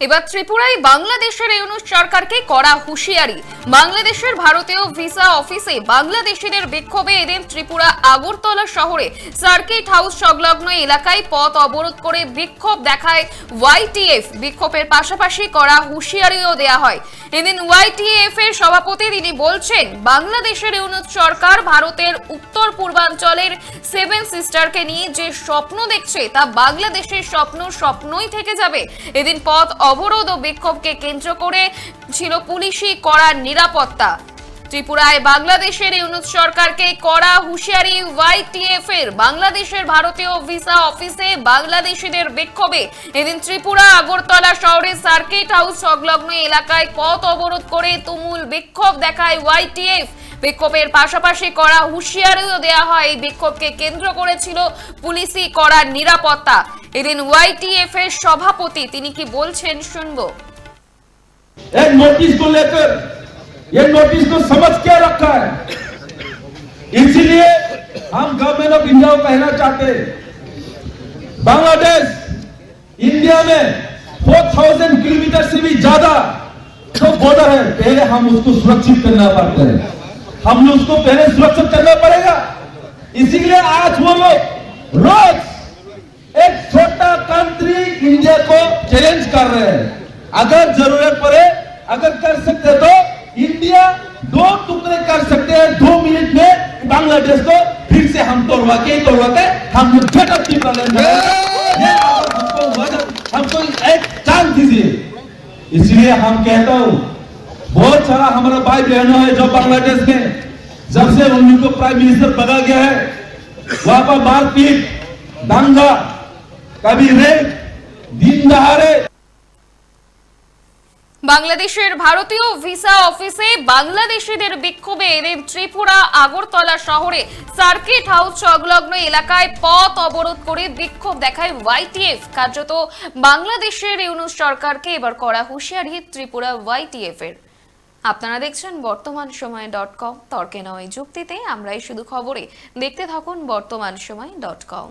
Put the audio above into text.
এবার ত্রিপুরায় বাংলাদেশের ইউনুস সরকারকে করা হুঁশিয়ারি। বাংলাদেশের ভারতীয় ভিসা অফিসে বাংলাদেশিদের বিক্ষোভে এদিন ত্রিপুরা আগরতলা শহরে সার্কিট হাউস সংলগ্ন এলাকায় পথ অবরোধ করে বিক্ষোভ দেখায় ওয়াইটিএফ বিক্ষোভের পাশাপাশি করা হুঁশিয়ারিও দেয়া হয়। এদিন ওয়াইটিএফ এর সভাপতি তিনি বলছেন, বাংলাদেশের ইউনুস সরকার ভারতের উত্তর পূর্বাঞ্চলের সেভেন সিস্টারকে নিয়ে যে স্বপ্ন দেখছে, তা বাংলাদেশের স্বপ্ন স্বপ্নই থেকে যাবে। এদিন পথ অবরোধ ও বিক্ষোভকে কেন্দ্র করে ছিল পুলিশি কড়া নিরাপত্তা। ত্রিপুরায় বাংলাদেশের ইউনুস সরকারকে কড়া হুঁশিয়ারি ওয়াইটিএফ এর বাংলাদেশের ভারতীয় ভিসা অফিসে বাংলাদেশিদের বিক্ষোভে। এদিন ত্রিপুরা, আগরতলা শহরের সার্কিট হাউস সংলগ্ন এলাকায় পথ অবরোধ করে তুমুল বিক্ষোভ দেখায় ওয়াইটিএফ বিক্ষোভের পাশাপাশি করা হুঁশিয়ারিও দেয়া হয়। এই বিক্ষোভকে কেন্দ্র করেছিল পুলিশি করার নিরাপত্তা। এদিন ওয়াইটিএফ এর সভাপতি, তিনি কি বলছেন শুনব। নোটিশ করলে ये नोटिस को समझ क्या रखा है। इसीलिए हम गवर्नमेंट ऑफ़ इंडिया को कहना चाहते हैं। बांग्लादेश इंडिया में 4000 किलोमीटर से भी ज़्यादा जो बॉर्डर है, पहले हम उसको सुरक्षित करना पड़ता है। हमने उसको पहले सुरक्षित करना पड़ेगा। इसीलिए आज वो लोग रोज एक छोटा कंट्री इंडिया को चैलेंज कर रहे हैं। अगर ज़रूरत पड़े, अगर कर सकते तो इंडिया दो टुकड़े कर सकते हैं दो मिनट में। बांग्लादेश को फिर से हम तोड़वा के तोड़वा के हम झटक की हमको एक चांस दीजिए। इसलिए हम कहता हूँ बहुत सारा हमारा भाई बहनों है जो बांग्लादेश में जब से उन्हीं को प्राइम मिनिस्टर बना गया है वहाँ पर मारपीट दंगा कभी रेप दिन दहाड़े বাংলাদেশের ভারতীয় ভিসা অফিসে বাংলাদেশিদের বিক্ষোভে এদিন ত্রিপুরা, আগরতলা শহরে সার্কিট হাউস সংলগ্ন এলাকায় পথ অবরোধ করে বিক্ষোভ দেখায় ওয়াইটিএফ কার্যত বাংলাদেশের ইউনুস সরকারকে এবার করা হুঁশিয়ারি ত্রিপুরা ওয়াইটিএফ এর আপনারা দেখছেন বর্তমান সময় ডট কম। তর্কে নয় যুক্তিতে, আমরাই শুধু খবরে। দেখতে থাকুন বর্তমান সময় ডট কম।